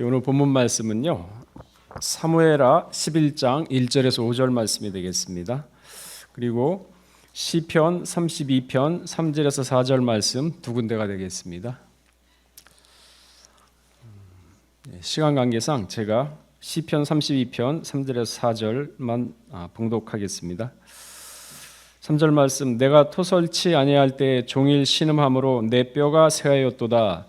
오늘 본문 말씀은요. 사무엘하 11장 1절에서 5절 말씀이 되겠습니다. 그리고 시편 32편 3절에서 4절 말씀 두 군데가 되겠습니다. 네, 시간 관계상 제가 시편 32편 3절에서 4절만 아, 봉독하겠습니다. 3절 말씀 내가 토설치 아니할 때 종일 신음함으로 내 뼈가 새하였도다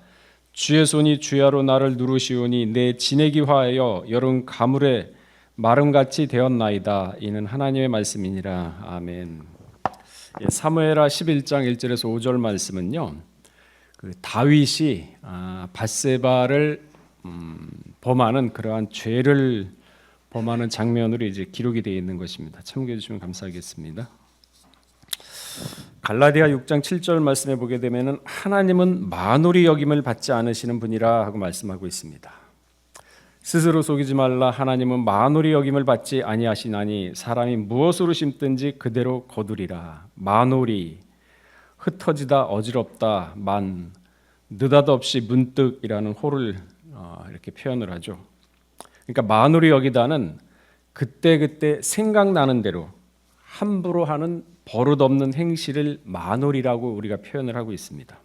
주의 손이 주야로 나를 누르시오니 내 지내기 화하여 여름 가물에 마름같이 되었나이다 이는 하나님의 말씀이니라 아멘. 예, 사무엘하 11장 1절에서 5절 말씀은요. 그 다윗이 아, 바세바를 음, 범하는 그러한 죄를 범하는 장면으로 이제 기록이 되어 있는 것입니다. 참고해 주시면 감사하겠습니다. 갈라디아 6장 7절 말씀에 보게 되면은 하나님은 만홀이 여김을 받지 않으시는 분이라 하고 말씀하고 있습니다. 스스로 속이지 말라 하나님은 만홀이 여김을 받지 아니하시나니 사람이 무엇으로 심든지 그대로 거두리라 만홀이 흩어지다 어지럽다 만 느닷없이 문득이라는 호를 어, 이렇게 표현을 하죠. 그러니까 만홀이 여기다는 그때 그때 생각나는 대로 함부로 하는 버릇없는 행실을 만홀이라고 우리가 표현을 하고 있습니다.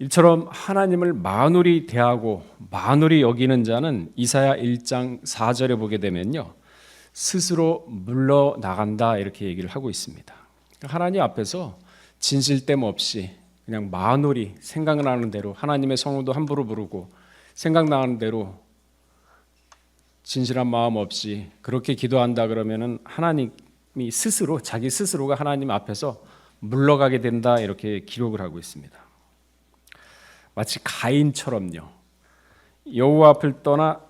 이처럼 하나님을 만홀히 대하고 만홀히 여기는 자는 이사야 1장 4절에 보게 되면요. 스스로 물러나간다 이렇게 얘기를 하고 있습니다. 하나님 앞에서 진실됨 없이 그냥 만홀히 생각나는 대로 하나님의 성우도 함부로 부르고 생각나는 대로 진실한 마음 없이 그렇게 기도한다 그러면은 하나님이 스스로 자기 스스로가 하나님 앞에서 물러가게 된다 이렇게 기록을 하고 있습니다. 마치 가인처럼요. 여호와 앞을 떠나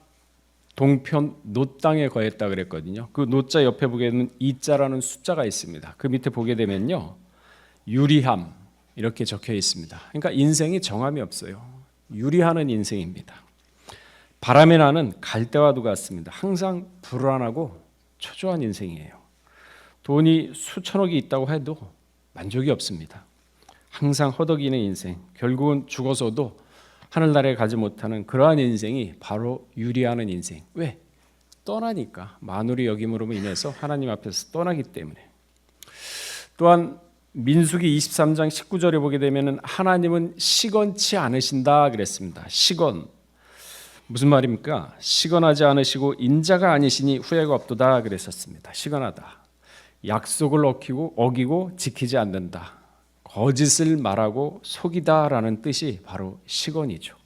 동편 노 땅에 거했다 그랬거든요. 그 노자 옆에 보게 되면 이자라는 숫자가 있습니다. 그 밑에 보게 되면요. 유리함 이렇게 적혀 있습니다. 그러니까 인생이 정함이 없어요. 유리하는 인생입니다. 바람에 나는 갈대와도 같습니다. 항상 불안하고 초조한 인생이에요. 돈이 수천억이 있다고 해도 만족이 없습니다. 항상 허덕이는 인생, 결국은 죽어서도 하늘나라에 가지 못하는 그러한 인생이 바로 유리하는 인생. 왜? 떠나니까 만우리 여김으로 인해서 하나님 앞에서 떠나기 때문에. 또한 민수기 23장 19절에 보게 되면은 하나님은 시건치 않으신다 그랬습니다. 시건 무슨 말입니까? 시건하지 않으시고 인자가 아니시니 후회가 없도다 그랬었습니다. 시건하다. 약속을 어기고 어기고 지키지 않는다. 거짓을 말하고 속이다라는 뜻이 바로 시건이죠.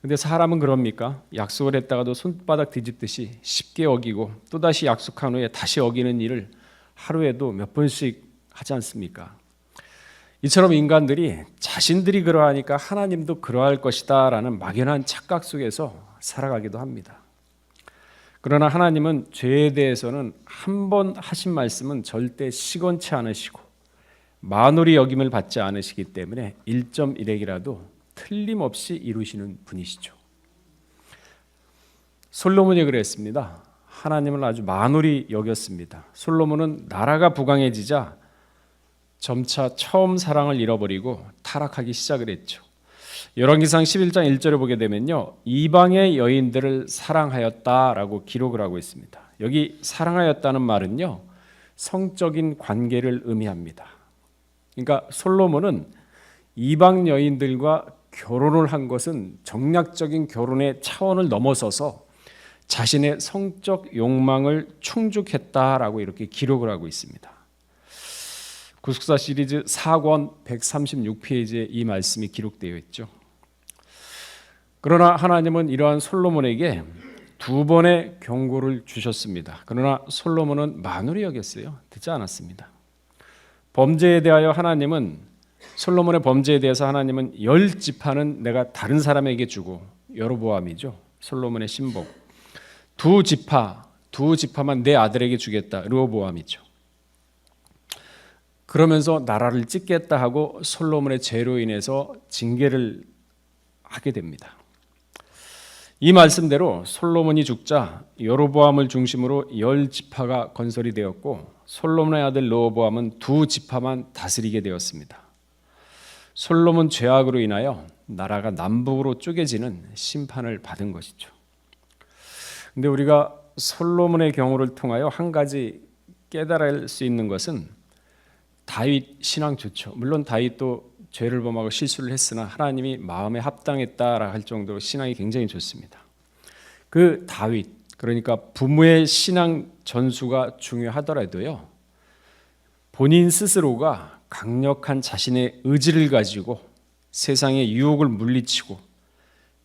근데 사람은 그럽니까? 약속을 했다가도 손바닥 뒤집듯이 쉽게 어기고 또다시 약속한 후에 다시 어기는 일을 하루에도 몇 번씩 하지 않습니까? 이처럼 인간들이 자신들이 그러하니까 하나님도 그러할 것이다라는 막연한 착각 속에서 살아가기도 합니다. 그러나 하나님은 죄에 대해서는 한 번 하신 말씀은 절대 시건치 않으시고 만홀히 여김을 받지 않으시기 때문에 1.1핵이라도 틀림없이 이루시는 분이시죠. 솔로몬이 그랬습니다. 하나님을 아주 만홀히 여겼습니다. 솔로몬은 나라가 부강해지자 점차 처음 사랑을 잃어버리고 타락하기 시작을 했죠. 열왕기상 11장 1절을 보게 되면요. 이방의 여인들을 사랑하였다라고 기록을 하고 있습니다. 여기 사랑하였다는 말은요. 성적인 관계를 의미합니다. 그러니까 솔로몬은 이방 여인들과 결혼을 한 것은 정략적인 결혼의 차원을 넘어서서 자신의 성적 욕망을 충족했다라고 이렇게 기록을 하고 있습니다. 구속사 시리즈 4권 136페이지에 이 말씀이 기록되어 있죠. 그러나 하나님은 이러한 솔로몬에게 두 번의 경고를 주셨습니다. 그러나 솔로몬은 만홀히 여겼어요. 듣지 않았습니다. 범죄에 대하여 하나님은 솔로몬의 범죄에 대해서 하나님은 열 지파는 내가 다른 사람에게 주고 여로보암이죠. 솔로몬의 신복. 두 지파, 두 지파만 내 아들에게 주겠다. 르호보암이죠. 그러면서 나라를 찢겠다 하고 솔로몬의 죄로 인해서 징계를 하게 됩니다. 이 말씀대로 솔로몬이 죽자 여로보암을 중심으로 열 지파가 건설이 되었고 솔로몬의 아들 르호보암은 두 지파만 다스리게 되었습니다. 솔로몬 죄악으로 인하여 나라가 남북으로 쪼개지는 심판을 받은 것이죠. 근데 우리가 솔로몬의 경우를 통하여 한 가지 깨달을 수 있는 것은 다윗 신앙 좋죠. 물론 다윗도 죄를 범하고 실수를 했으나 하나님이 마음에 합당했다라 할 정도로 신앙이 굉장히 좋습니다. 그 다윗 그러니까 부모의 신앙 전수가 중요하더라도요. 본인 스스로가 강력한 자신의 의지를 가지고 세상의 유혹을 물리치고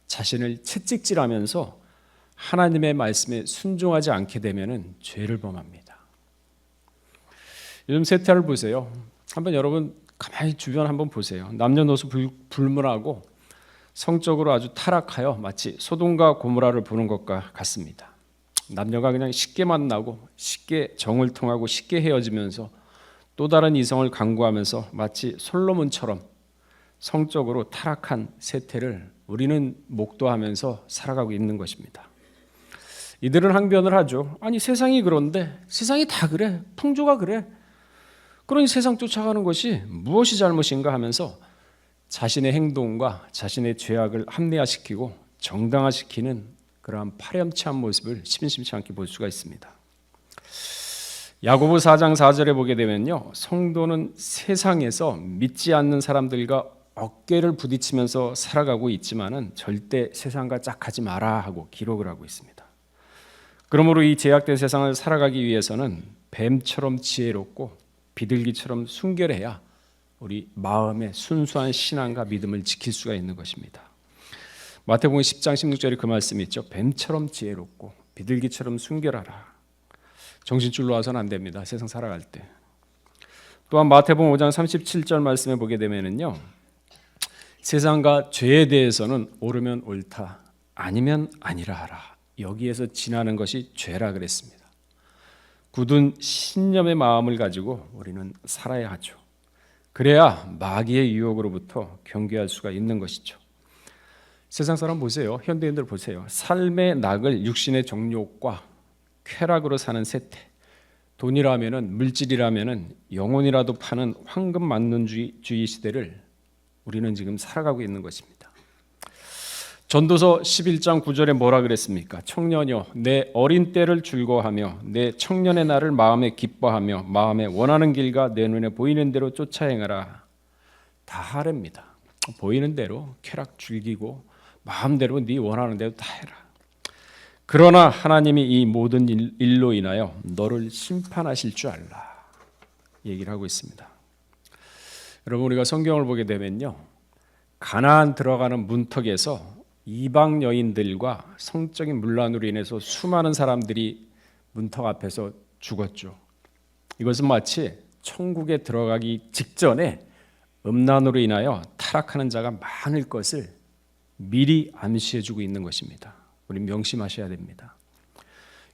자신을 채찍질하면서 하나님의 말씀에 순종하지 않게 되면은 죄를 범합니다. 요즘 세태를 보세요. 한번 여러분 가만히 주변 한번 보세요. 남녀노소 불, 불문하고 성적으로 아주 타락하여 마치 소돔과 고모라를 보는 것과 같습니다. 남녀가 그냥 쉽게 만나고 쉽게 정을 통하고 쉽게 헤어지면서 또 다른 이성을 강구하면서 마치 솔로몬처럼 성적으로 타락한 세태를 우리는 목도하면서 살아가고 있는 것입니다. 이들은 항변을 하죠. 아니 세상이 그런데 세상이 다 그래 풍조가 그래. 그러니 세상 쫓아가는 것이 무엇이 잘못인가 하면서 자신의 행동과 자신의 죄악을 합리화시키고 정당화시키는 그러한 파렴치한 모습을 심심치 않게 볼 수가 있습니다. 야고보 4장 4절에 보게 되면요. 성도는 세상에서 믿지 않는 사람들과 어깨를 부딪히면서 살아가고 있지만은 절대 세상과 짝하지 마라 하고 기록을 하고 있습니다. 그러므로 이 제약된 세상을 살아가기 위해서는 뱀처럼 지혜롭고 비둘기처럼 순결해야 우리 마음의 순수한 신앙과 믿음을 지킬 수가 있는 것입니다. 마태복음 10장 16절에 그 말씀이 있죠. 뱀처럼 지혜롭고 비둘기처럼 순결하라. 정신줄로 와서는 안 됩니다. 세상 살아갈 때. 또한 마태복음 5장 37절 말씀에 보게 되면은요. 세상과 죄에 대해서는 옳으면 옳다, 아니면 아니라 하라. 여기에서 지나는 것이 죄라 그랬습니다. 굳은 신념의 마음을 가지고 우리는 살아야 하죠. 그래야 마귀의 유혹으로부터 경계할 수가 있는 것이죠. 세상 사람 보세요. 현대인들 보세요. 삶의 낙을 육신의 정욕과 쾌락으로 사는 세태. 돈이라면은 물질이라면은 영혼이라도 파는 황금 만능주의 시대를 우리는 지금 살아가고 있는 것입니다. 전도서 11장 9절에 뭐라 그랬습니까? 청년여 내 어린 때를 즐거워하며 내 청년의 날을 마음에 기뻐하며 마음에 원하는 길과 내 눈에 보이는 대로 쫓아 행하라. 다 하랍니다. 보이는 대로 쾌락 즐기고 마음대로 네 원하는 대로 다 해라. 그러나 하나님이 이 모든 일로 인하여 너를 심판하실 줄 알라. 얘기를 하고 있습니다. 여러분 우리가 성경을 보게 되면요. 가나안 들어가는 문턱에서 이방 여인들과 성적인 문란으로 인해서 수많은 사람들이 문턱 앞에서 죽었죠. 이것은 마치 천국에 들어가기 직전에 음란으로 인하여 타락하는 자가 많을 것을 미리 암시해 주고 있는 것입니다. 우리 명심하셔야 됩니다.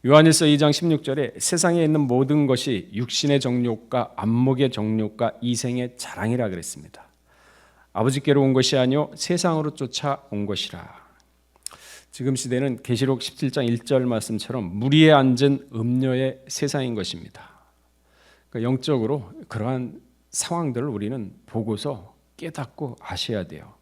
요한일서 2장 16절에 세상에 있는 모든 것이 육신의 정욕과 안목의 정욕과 이생의 자랑이라 그랬습니다. 아버지께로 온 것이 아니요 세상으로 쫓아온 것이라. 지금 시대는 계시록 17장 1절 말씀처럼 무리에 앉은 음녀의 세상인 것입니다. 그러니까 영적으로 그러한 상황들을 우리는 보고서 깨닫고 아셔야 돼요.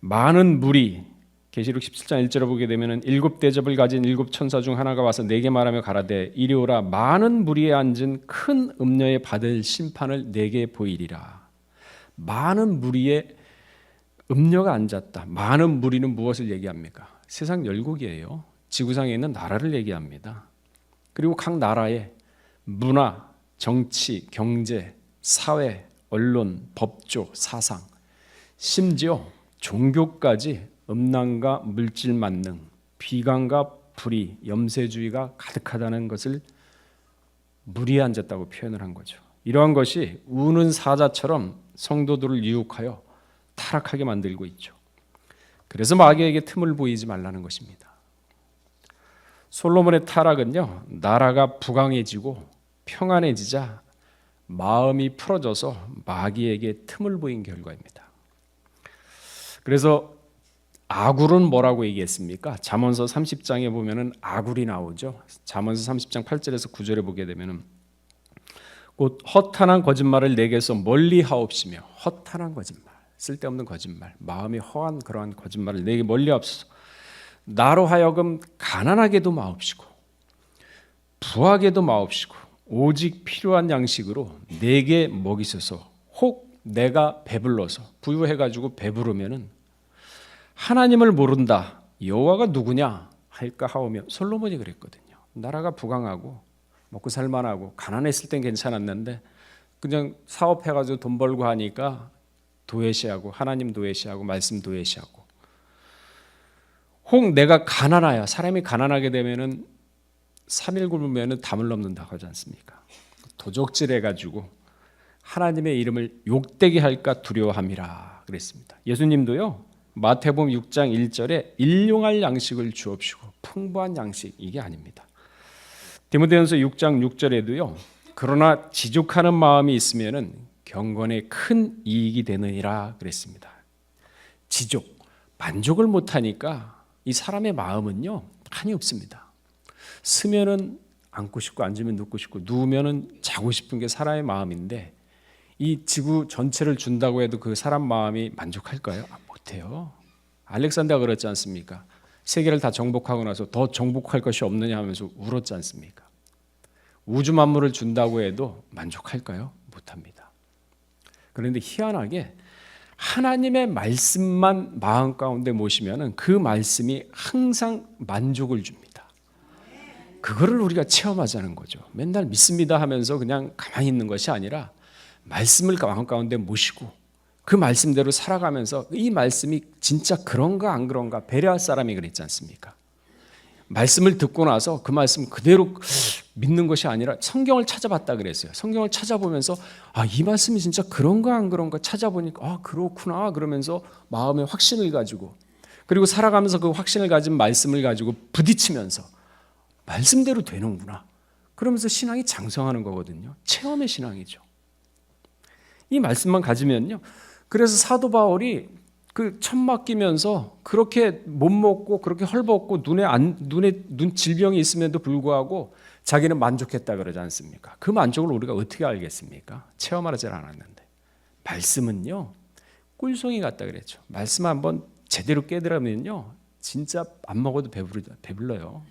많은 무리 계시록 17장 1절을 보게 되면은 일곱 대접을 가진 일곱 천사 중 하나가 와서 내게 말하며 가라되 이리 오라 많은 무리에 앉은 큰 음녀에 받을 심판을 내게 보이리라. 많은 무리에 음녀가 앉았다. 많은 무리는 무엇을 얘기합니까? 세상 열국이에요. 지구상에 있는 나라를 얘기합니다. 그리고 각 나라의 문화, 정치, 경제, 사회, 언론, 법조, 사상, 심지어 종교까지 음란과 물질 만능, 비관과 불의, 염세주의가 가득하다는 것을 무리에 앉았다고 표현을 한 거죠. 이러한 것이 우는 사자처럼 성도들을 유혹하여 타락하게 만들고 있죠. 그래서 마귀에게 틈을 보이지 말라는 것입니다. 솔로몬의 타락은요, 나라가 부강해지고 평안해지자 마음이 풀어져서 마귀에게 틈을 보인 결과입니다. 그래서 아굴은 뭐라고 얘기했습니까? 잠언서 30장에 보면은 아굴이 나오죠. 잠언서 30장 8절에서 9절에 보게 되면은 곧 허탄한 거짓말을 내게서 멀리 하옵시며 허탄한 거짓말, 쓸데없는 거짓말, 마음이 허한 그러한 거짓말을 내게 멀리 하옵소서. 나로 하여금 가난하게도 마옵시고 부하게도 마옵시고 오직 필요한 양식으로 내게 먹이소서. 혹 내가 배불러서 부유해 가지고 배부르면은 하나님을 모른다. 여호와가 누구냐 할까 하오며 솔로몬이 그랬거든요. 나라가 부강하고 먹고 살만하고 가난했을 땐 괜찮았는데 그냥 사업해 가지고 돈 벌고 하니까 도외시하고 하나님 도외시하고 말씀 도외시하고 혹 내가 가난하여 사람이 가난하게 되면은 3일 굶으면은 담을 넘는다고 하지 않습니까? 도적질해 가지고 하나님의 이름을 욕되게 할까 두려워함이라 그랬습니다. 예수님도요. 마태복음 6장 1절에 일용할 양식을 주옵시고 풍부한 양식 이게 아닙니다. 디모데전서 6장 6절에도요. 그러나 지족하는 마음이 있으면은 경건에 큰 이익이 되느니라 그랬습니다. 지족 만족을 못 하니까 이 사람의 마음은요. 한이 없습니다. 쓰면은 앉고 싶고 앉으면 눕고 싶고 누우면은 자고 싶은 게 사람의 마음인데 이 지구 전체를 준다고 해도 그 사람 마음이 만족할까요? 아, 못해요. 알렉산더가 그랬지 않습니까? 세계를 다 정복하고 나서 더 정복할 것이 없느냐 하면서 울었지 않습니까? 우주 만물을 준다고 해도 만족할까요? 못합니다. 그런데 희한하게 하나님의 말씀만 마음 가운데 모시면은 그 말씀이 항상 만족을 줍니다. 그거를 우리가 체험하자는 거죠. 맨날 믿습니다 하면서 그냥 가만히 있는 것이 아니라 말씀을 마음 가운데 모시고 그 말씀대로 살아가면서 이 말씀이 진짜 그런가 안 그런가 배려할 사람이 그랬지 않습니까? 말씀을 듣고 나서 그 말씀 그대로 믿는 것이 아니라 성경을 찾아봤다 그랬어요. 성경을 찾아보면서 아, 이 말씀이 진짜 그런가 안 그런가 찾아보니까 아, 그렇구나 그러면서 마음에 확신을 가지고 그리고 살아가면서 그 확신을 가진 말씀을 가지고 부딪히면서 말씀대로 되는구나. 그러면서 신앙이 장성하는 거거든요. 체험의 신앙이죠. 이 말씀만 가지면요. 그래서 사도 바울이 그 천막 끼면서 그렇게 못 먹고 그렇게 헐벗고 눈에 안 눈에 눈 질병이 있음에도 불구하고 자기는 만족했다 그러지 않습니까? 그 만족을 우리가 어떻게 알겠습니까? 체험하지 않았는데 말씀은요 꿀송이 같다 그랬죠. 말씀 한번 제대로 깨달으면요 진짜 안 먹어도 배부르 배불러요.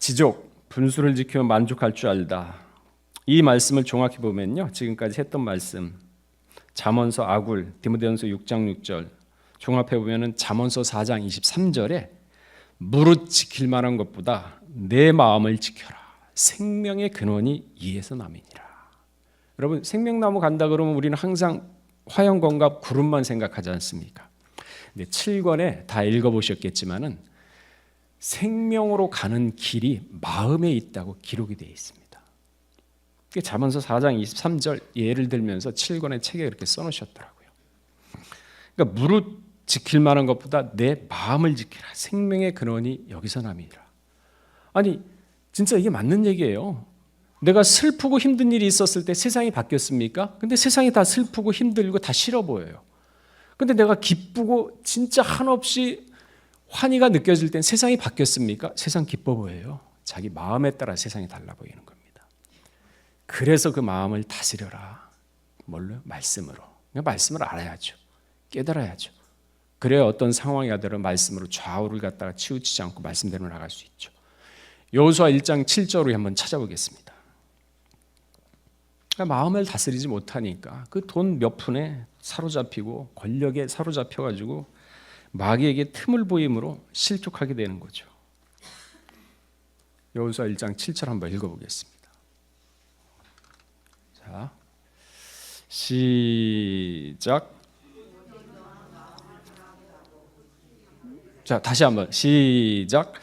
지족 분수를 지키면 만족할 줄 알다. 이 말씀을 종합해 보면요 지금까지 했던 말씀 잠언서 아굴 디모데전서 6장 6절 종합해 보면은 잠언서 4장 23절에 무릇 지킬 만한 것보다 내 마음을 지켜라 생명의 근원이 이에서 남이니라. 여러분 생명나무 간다 그러면 우리는 항상 화영건갑 구름만 생각하지 않습니까? 근데 7권에 다 읽어 보셨겠지만은 생명으로 가는 길이 마음에 있다고 기록이 되어 있습니다. 잠언서 4장 23절 예를 들면서 7권의 책에 그렇게 써놓으셨더라고요. 그러니까 무릇 지킬 만한 것보다 내 마음을 지키라. 생명의 근원이 여기서 남이라. 아니 진짜 이게 맞는 얘기예요. 내가 슬프고 힘든 일이 있었을 때 세상이 바뀌었습니까? 근데 세상이 다 슬프고 힘들고 다 싫어 보여요. 근데 내가 기쁘고 진짜 한없이 환희가 느껴질 땐 세상이 바뀌었습니까? 세상 기뻐 보여요. 자기 마음에 따라 세상이 달라 보이는 겁니다. 그래서 그 마음을 다스려라. 뭘로? 말씀으로. 말씀을 알아야죠. 깨달아야죠. 그래야 어떤 상황이 가더라도 말씀으로 좌우를 갖다가 치우치지 않고 말씀대로 나갈 수 있죠. 여호수아 1장 7절로 한번 찾아보겠습니다. 그러니까 마음을 다스리지 못하니까 그 돈 몇 푼에 사로잡히고 권력에 사로잡혀 가지고 마귀에게 틈을 보임으로 실족하게 되는 거죠. 여호수아 1장 7절 한번 읽어 보겠습니다. 자, 시작. 자, 다시 한번 시작.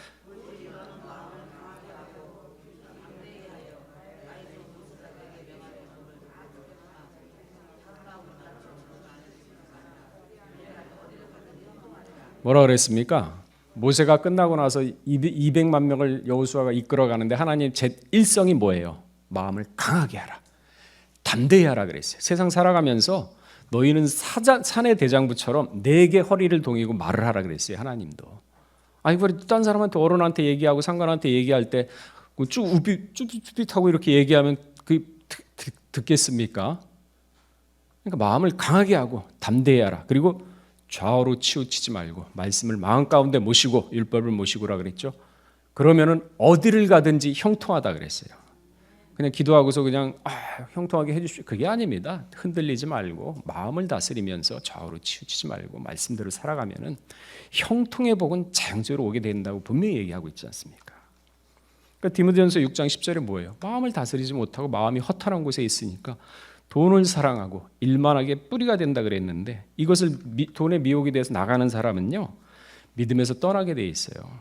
뭐라 그랬습니까? 모세가 끝나고 나서 200만 명을 여호수아가 이끌어 가는데 하나님 제 일성이 뭐예요? 마음을 강하게 하라. 담대히 하라 그랬어요. 세상 살아가면서 너희는 사자, 산의 대장부처럼 내게 허리를 동이고 말을 하라 그랬어요. 하나님도. 아니 그래 딴 사람한테 어른한테 얘기하고 상관한테 얘기할 때 그쭉 우비 쭈삣쭈삣하고 이렇게 얘기하면 그 듣겠습니까? 그러니까 마음을 강하게 하고 담대히 하라. 그리고 좌우로 치우치지 말고 말씀을 마음 가운데 모시고 율법을 모시고라 그랬죠. 그러면은 어디를 가든지 형통하다 그랬어요. 그냥 기도하고서 그냥 아, 형통하게 해주십시오. 그게 아닙니다. 흔들리지 말고 마음을 다스리면서 좌우로 치우치지 말고 말씀대로 살아가면은 형통의 복은 자연적으로 오게 된다고 분명히 얘기하고 있지 않습니까? 그러니까 디모데전서 6장 10절에 뭐예요? 마음을 다스리지 못하고 마음이 허탄한 곳에 있으니까 돈을 사랑하고 일만하게 뿌리가 된다 그랬는데 이것을 미, 돈의 미혹에 대해서 나가는 사람은요 믿음에서 떠나게 돼 있어요.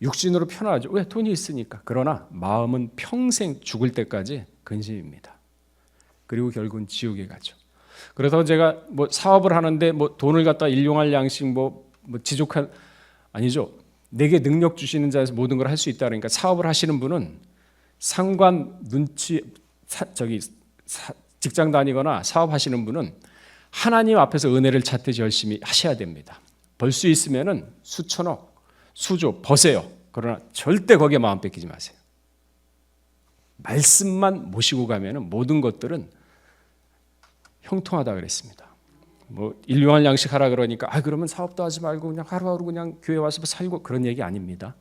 육신으로 편하죠. 왜 돈이 있으니까. 그러나 마음은 평생 죽을 때까지 근심입니다. 그리고 결국은 지옥에 가죠. 그래서 제가 뭐 사업을 하는데 뭐 돈을 갖다 일용할 양식 뭐, 뭐 지족한 아니죠. 내게 능력 주시는 자에서 모든 걸 할 수 있다 그러니까 사업을 하시는 분은 상관 눈치 사, 저기 사, 직장 다니거나 사업하시는 분은 하나님 앞에서 은혜를 찾듯이 열심히 하셔야 됩니다. 벌 수 있으면은 수천억 수조 버세요. 그러나 절대 거기에 마음 뺏기지 마세요. 말씀만 모시고 가면은 모든 것들은 형통하다 그랬습니다. 뭐 일용할 양식 하라 그러니까 아 그러면 사업도 하지 말고 그냥 하루하루 그냥 교회 와서 살고 그런 얘기 아닙니다.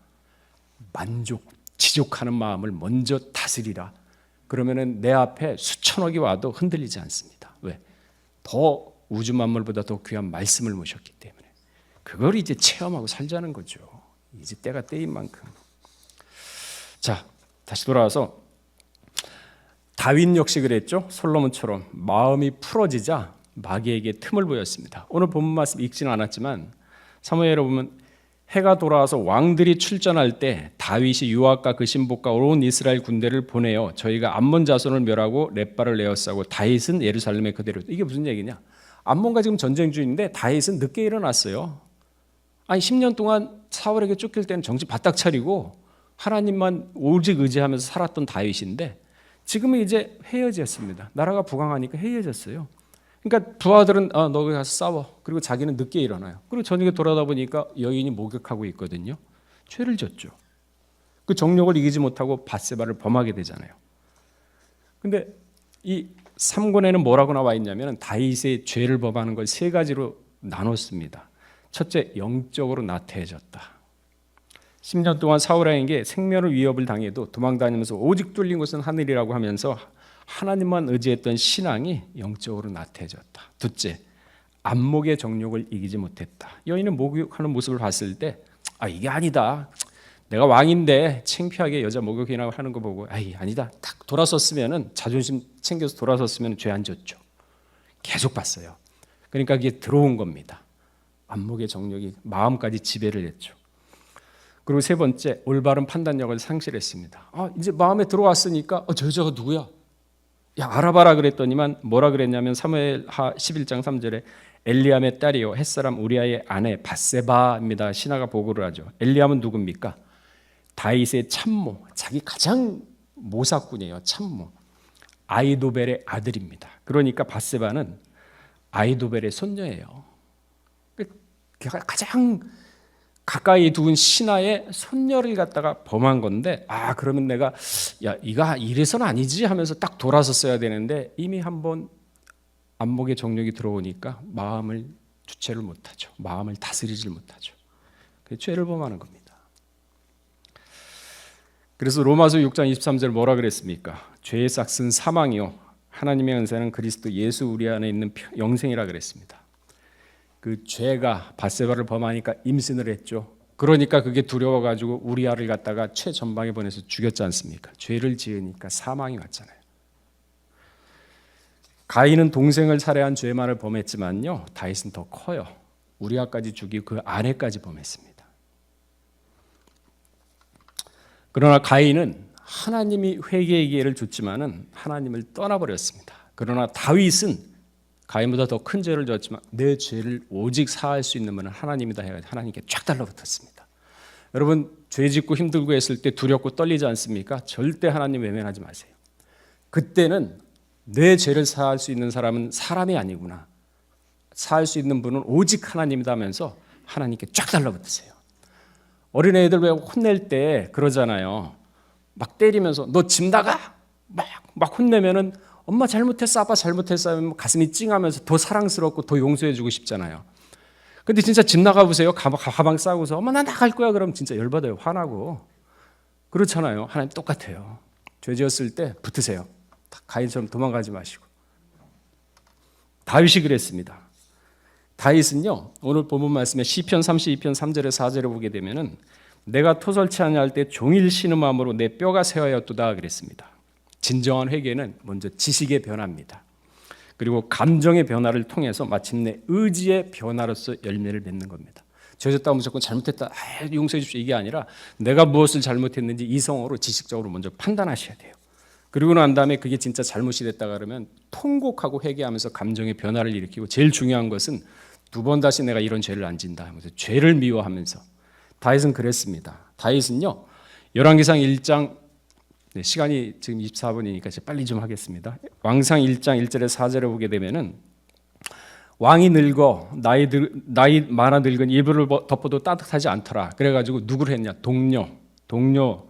만족, 지족하는 마음을 먼저 다스리라. 그러면은 내 앞에 수천억이 와도 흔들리지 않습니다. 왜? 더 우주 만물보다 더 귀한 말씀을 모셨기 때문에 그걸 이제 체험하고 살자는 거죠. 이제 때가 때인 만큼. 자, 다시 돌아와서 다윈 역시 그랬죠. 솔로몬처럼 마음이 풀어지자 마귀에게 틈을 보였습니다. 오늘 본문 말씀 읽지는 않았지만 사무엘에 보면 해가 돌아와서 왕들이 출전할 때 다윗이 유압과 그 신복과 온 이스라엘 군대를 보내어 저희가 암몬 자손을 멸하고 렛바를 내어싸고 다윗은 예루살렘에 그대로 이게 무슨 얘기냐? 암몬과 지금 전쟁 중인데 다윗은 늦게 일어났어요. 아니 10년 동안 사울에게 쫓길 때는 정신 바짝 차리고 하나님만 오직 의지하면서 살았던 다윗인데 지금은 이제 해이해졌습니다. 나라가 부강하니까 해이해졌어요. 그러니까 부하들은 아, 너 가서 싸워. 그리고 자기는 늦게 일어나요. 그리고 저녁에 돌아다 보니까 여인이 목욕하고 있거든요. 죄를 졌죠. 그 정욕을 이기지 못하고 바세바를 범하게 되잖아요. 근데 이 3권에는 뭐라고 나와 있냐면 다윗의 죄를 범하는 걸 세 가지로 나눴습니다. 첫째, 영적으로 나태해졌다. 10년 동안 사울왕에게 생명을 위협을 당해도 도망다니면서 오직 뚫린 곳은 하늘이라고 하면서 하나님만 의지했던 신앙이 영적으로 나태해졌다. 둘째, 안목의 정욕을 이기지 못했다. 여인은 목욕하는 모습을 봤을 때, 아 이게 아니다. 내가 왕인데 창피하게 여자 목욕이나 하는 거 보고, 아이 아니다. 딱 돌아섰으면은 자존심 챙겨서 돌아섰으면 죄 안 졌죠. 계속 봤어요. 그러니까 이게 들어온 겁니다. 안목의 정욕이 마음까지 지배를 했죠. 그리고 세 번째 올바른 판단력을 상실했습니다. 아 이제 마음에 들어왔으니까 어, 저 여자가 누구야? 야 알아봐라 그랬더니만 뭐라 그랬냐면 사무엘하 11장 3절에 엘리암의 딸이요 햇사람 우리아의 아내 바세바입니다. 신하가 보고를 하죠. 엘리암은 누굽니까? 다윗의 참모, 자기 가장 모사꾼이에요. 참모. 아이도벨의 아들입니다. 그러니까 바세바는 아이도벨의 손녀예요. 가장 가까이 두은 신하의 손녀를 갖다가 범한 건데 아 그러면 내가 야 이가 이래서는 아니지 하면서 딱 돌아섰어야 되는데 이미 한번 안목의 정력이 들어오니까 마음을 주체를 못하죠. 마음을 다스리질 못하죠. 그 죄를 범하는 겁니다. 그래서 로마서 6장 23절 뭐라 그랬습니까? 죄의 싹은 사망이요. 하나님의 은사는 그리스도 예수 우리 안에 있는 영생이라 그랬습니다 그 죄가 바세바를 범하니까 임신을 했죠. 그러니까 그게 두려워 가지고 우리아를 갖다가 최전방에 보내서 죽였지 않습니까? 죄를 지으니까 사망이 왔잖아요. 가인은 동생을 살해한 죄만을 범했지만요. 다윗은 더 커요. 우리아까지 죽이고 그 아내까지 범했습니다. 그러나 가인은 하나님이 회개의 기회를 줬지만은 하나님을 떠나버렸습니다. 그러나 다윗은 가인보다 더 큰 죄를 졌지만 내 죄를 오직 사할 수 있는 분은 하나님이다 해가지고 하나님께 쫙 달라붙었습니다. 여러분 죄 짓고 힘들고 했을 때 두렵고 떨리지 않습니까? 절대 하나님 외면하지 마세요. 그때는 내 죄를 사할 수 있는 사람은 사람이 아니구나. 사할 수 있는 분은 오직 하나님이다 하면서 하나님께 쫙 달라붙으세요. 어린애들 왜 혼낼 때 그러잖아요. 막 때리면서 너집 나가 막 막 혼내면은 엄마 잘못했어 아빠 잘못했어 하면 가슴이 찡하면서 더 사랑스럽고 더 용서해주고 싶잖아요. 근데 진짜 집 나가 보세요. 가방, 가방 싸고서 엄마 나 나갈 거야 그러면 진짜 열받아요. 화나고 그렇잖아요. 하나님 똑같아요. 죄 지었을 때 붙으세요. 가인처럼 도망가지 마시고 다윗이 그랬습니다. 다윗은요 오늘 본문 말씀에 시편 32편 3절에 4절에 보게 되면은 내가 토설치 아니할 때 종일 신음함으로 내 뼈가 새하였도다 그랬습니다. 진정한 회개는 먼저 지식의 변화입니다. 그리고 감정의 변화를 통해서 마침내 의지의 변화로서 열매를 맺는 겁니다. 죄졌다고 무조건 잘못했다 아, 용서해 주십시오 이게 아니라 내가 무엇을 잘못했는지 이성으로 지식적으로 먼저 판단하셔야 돼요. 그리고 난 다음에 그게 진짜 잘못이 됐다 그러면 통곡하고 회개하면서 감정의 변화를 일으키고 제일 중요한 것은 두 번 다시 내가 이런 죄를 안 진다 하면서 죄를 미워하면서 다윗은 그랬습니다. 다윗은요 열왕기상 1장 네, 시간이 지금 24분이니까 이제 빨리 좀 하겠습니다. 왕상 1장 1절에 4절에 보게 되면은 왕이 늙어 나이 들, 나이 많아 늙은 이불을 덮어도 따뜻하지 않더라. 그래가지고 누구를 했냐? 동료, 동료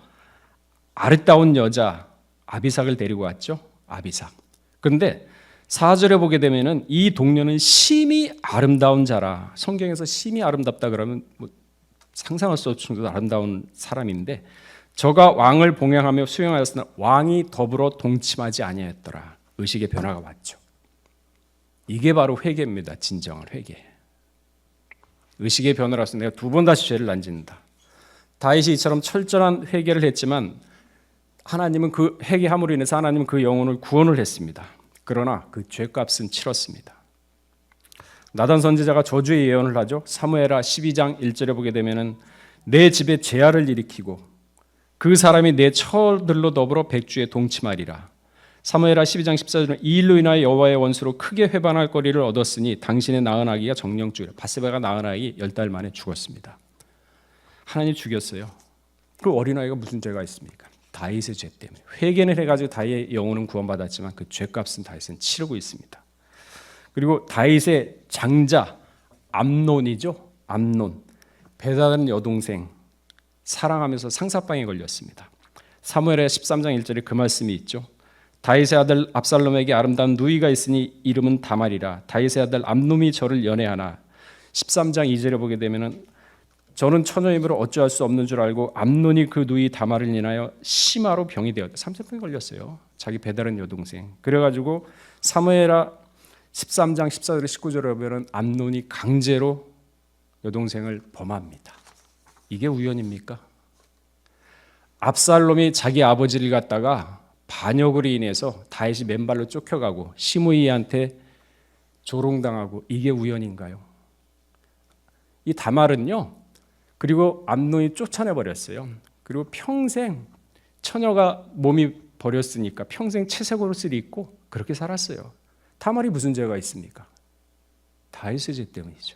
아름다운 여자 아비삭을 데리고 왔죠. 아비삭. 그런데 4절에 보게 되면은 이 동료는 심히 아름다운 자라. 성경에서 심히 아름답다 그러면 뭐 상상할 수 없을 정도로 아름다운 사람인데 저가 왕을 봉양하며 수용하였으나 왕이 더불어 동침하지 아니하였더라. 의식의 변화가 왔죠. 이게 바로 회개입니다. 진정한 회개. 의식의 변화라서 내가 두 번 다시 죄를 안 짓는다. 다윗이 이처럼 철저한 회개를 했지만 하나님은 그 회개함으로 인해서 하나님은 그 영혼을 구원을 했습니다. 그러나 그 죄값은 치렀습니다. 나단 선지자가 저주의 예언을 하죠. 사무엘하 12장 1절에 보게 되면은 내 집에 재앙을 일으키고 그 사람이 내 처들로 더불어 백주에 동침하리라. 사무엘하 12장 14절은 이 일로 인하여 여호와의 원수로 크게 회반할 거리를 얻었으니 당신의 낳은 아기가 정령주라. 바세바가 낳은 아이 열달 만에 죽었습니다. 하나님 죽였어요. 그 어린아이가 무슨 죄가 있습니까? 다윗의 죄 때문에 회개는 해가지고 다윗의 영혼은 구원받았지만 그 죄값은 다윗은 치르고 있습니다. 그리고 다윗의 장자 암논이죠. 암논 배다른 여동생 사랑하면서 상사방에 걸렸습니다. 사무엘의 13장 1절에 그 말씀이 있죠. 다윗의 아들 압살롬에게 아름다운 누이가 있으니 이름은 다말이라. 다윗의 아들 암놈이 저를 연애하나. 13장 2절에 보게 되면은 저는 처녀임으로 어찌할 수 없는 줄 알고 암논이 그 누이 다말을 인하여 심화로 병이 되었다. 삼세병이 걸렸어요. 자기 배다른 여동생. 그래가지고 사무엘하 13장 14절 19절에 보면 암논이 강제로 여동생을 범합니다. 이게 우연입니까? 압살롬이 자기 아버지를 갖다가 반역으로 인해서 다윗이 맨발로 쫓겨가고 시므이한테 조롱당하고 이게 우연인가요? 이 다말은요. 그리고 암논이 쫓아내 버렸어요. 그리고 평생 처녀가 몸이 버렸으니까 평생 채색 옷을 입고 그렇게 살았어요. 다말이 무슨 죄가 있습니까? 다윗의 죄 때문이죠.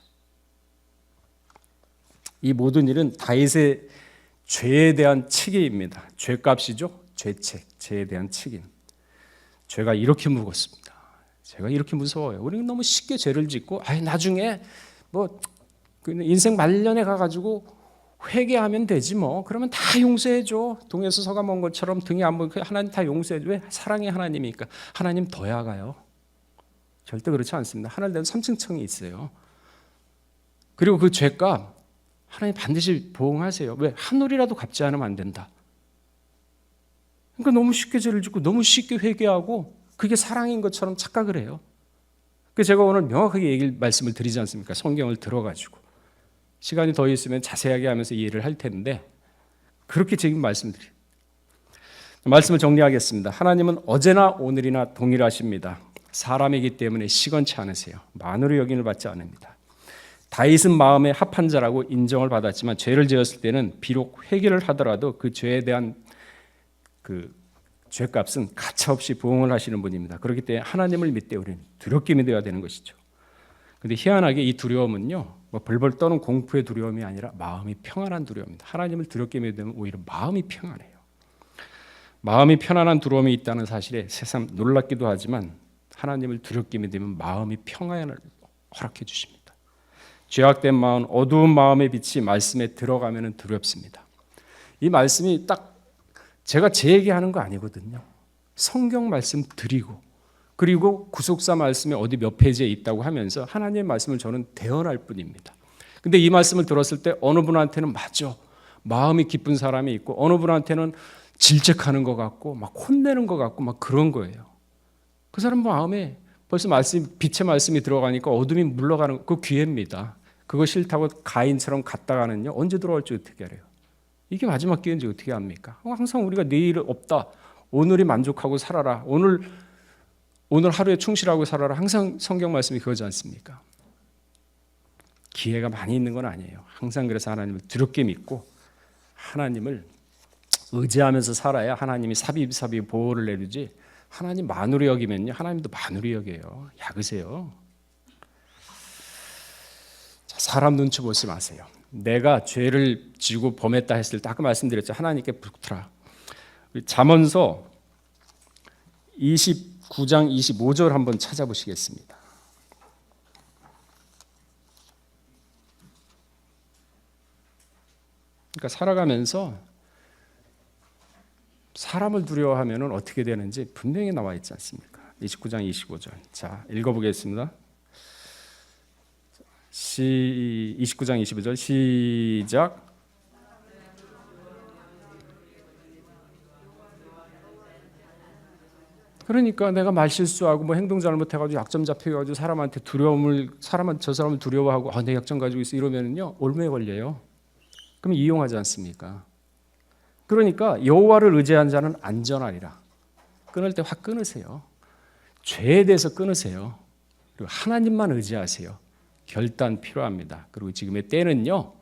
이 모든 일은 다윗의 죄에 대한 책임입니다. 죄값이죠. 죄책, 죄에 대한 책임. 죄가 이렇게 무겁습니다. 제가 이렇게 무서워요. 우리는 너무 쉽게 죄를 짓고, 아 나중에 뭐 인생 말년에 가가지고 회개하면 되지 뭐. 그러면 다 용서해줘. 동에서 서가 먼 것처럼 등에 안 보고 하나님 다 용서해줘. 왜? 사랑의 하나님이니까. 하나님 더 야 가요. 절대 그렇지 않습니다. 하늘에는 3층청이 있어요. 그리고 그 죄값 하나님 반드시 보응하세요. 왜? 한 올이라도 갚지 않으면 안 된다. 그러니까 너무 쉽게 죄를 짓고 너무 쉽게 회개하고 그게 사랑인 것처럼 착각을 해요. 그 제가 오늘 명확하게 얘기를 말씀을 드리지 않습니까? 성경을 들어가지고 시간이 더 있으면 자세하게 하면서 이해를 할 텐데 그렇게 지금 말씀드려요. 말씀을 정리하겠습니다. 하나님은 어제나 오늘이나 동일하십니다. 사람이기 때문에 시건치 않으세요. 만으로 여김을 받지 않습니다. 다윗은 마음에 합한 자라고 인정을 받았지만 죄를 지었을 때는 비록 회개를 하더라도 그 죄에 대한 그 죄값은 가차없이 보응을 하시는 분입니다. 그렇기 때문에 하나님을 믿되 우리는 두렵게 믿어야 되는 것이죠. 근데 희한하게 이 두려움은요, 뭐 벌벌 떠는 공포의 두려움이 아니라 마음이 평안한 두려움입니다. 하나님을 두렵게 믿으면 오히려 마음이 평안해요. 마음이 편안한 두려움이 있다는 사실에 새삼 놀랍기도 하지만 하나님을 두렵게 믿으면 마음이 평안을 허락해 주십니다. 죄악된 마음, 어두운 마음의 빛이 말씀에 들어가면 두렵습니다. 이 말씀이 딱 제가 제 얘기하는 거 아니거든요. 성경 말씀 드리고 그리고 구속사 말씀이 어디 몇 페이지에 있다고 하면서 하나님의 말씀을 저는 대언할 뿐입니다. 근데 이 말씀을 들었을 때 어느 분한테는 맞죠. 마음이 기쁜 사람이 있고 어느 분한테는 질책하는 것 같고 막 혼내는 것 같고 막 그런 거예요. 그 사람 마음에 벌써 말씀 빛의 말씀이 들어가니까 어둠이 물러가는 그 기회입니다. 그거 싫다고 가인처럼 갔다가는요 언제 돌아올지 어떻게 알아요? 이게 마지막 기회인지 어떻게 합니까? 항상 우리가 내일 없다. 오늘이 만족하고 살아라. 오늘 오늘 하루에 충실하고 살아라. 항상 성경 말씀이 그거지 않습니까? 기회가 많이 있는 건 아니에요. 항상 그래서 하나님을 두렵게 믿고 하나님을 의지하면서 살아야 하나님이 사비사비 보호를 내주지 하나님 만으로 여기면요 하나님도 만으로 여겨요 약으세요 자, 사람 눈치 보지 마세요 내가 죄를 지고 범했다 했을 때 아까 말씀드렸죠 하나님께 붙으라 잠언서 29장 25절 한번 찾아보시겠습니다 그러니까 살아가면서 사람을 두려워하면 어떻게 되는지 분명히 나와 있지 않습니까? 29장 25절. 자, 읽어보겠습니다. 시 29장 25절 시작. 그러니까 내가 말 실수하고 뭐 행동 잘못해가지고 약점 잡혀가지고 사람한테 두려움을 사람한 저 사람을 두려워하고 아, 내 약점 가지고 있어 이러면은요 올무에 걸려요. 그럼 이용하지 않습니까? 그러니까 여호와를 의지한 자는 안전하리라. 끊을 때 확 끊으세요. 죄에 대해서 끊으세요. 그리고 하나님만 의지하세요. 결단 필요합니다. 그리고 지금의 때는요.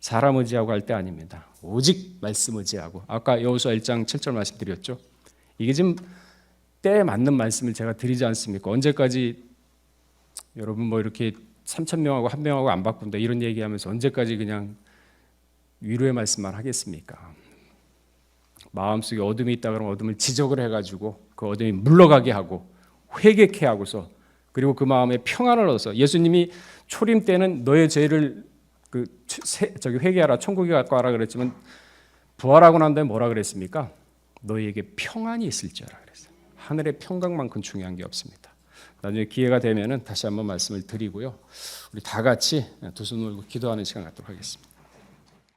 사람 의지하고 할 때 아닙니다. 오직 말씀 의지하고 아까 여호수아 1장 7절 말씀드렸죠. 이게 지금 때에 맞는 말씀을 제가 드리지 않습니까? 언제까지 여러분 뭐 이렇게 3천 명하고 한 명하고 안 바꾼다 이런 얘기하면서 언제까지 그냥 위로의 말씀만 하겠습니까? 마음속에 어둠이 있다 그러면 어둠을 지적을 해가지고 그 어둠이 물러가게 하고 회개케 하고서 그리고 그 마음에 평안을 얻어서 예수님이 초림 때는 너의 죄를 그 세- 저기 회개하라 천국에 갖고 와라 그랬지만 부활하고 난 다음에 뭐라 그랬습니까? 너희에게 평안이 있을지어라 그랬어요. 하늘의 평강만큼 중요한 게 없습니다. 나중에 기회가 되면은 다시 한번 말씀을 드리고요. 우리 다 같이 두 손 올고 기도하는 시간 갖도록 하겠습니다.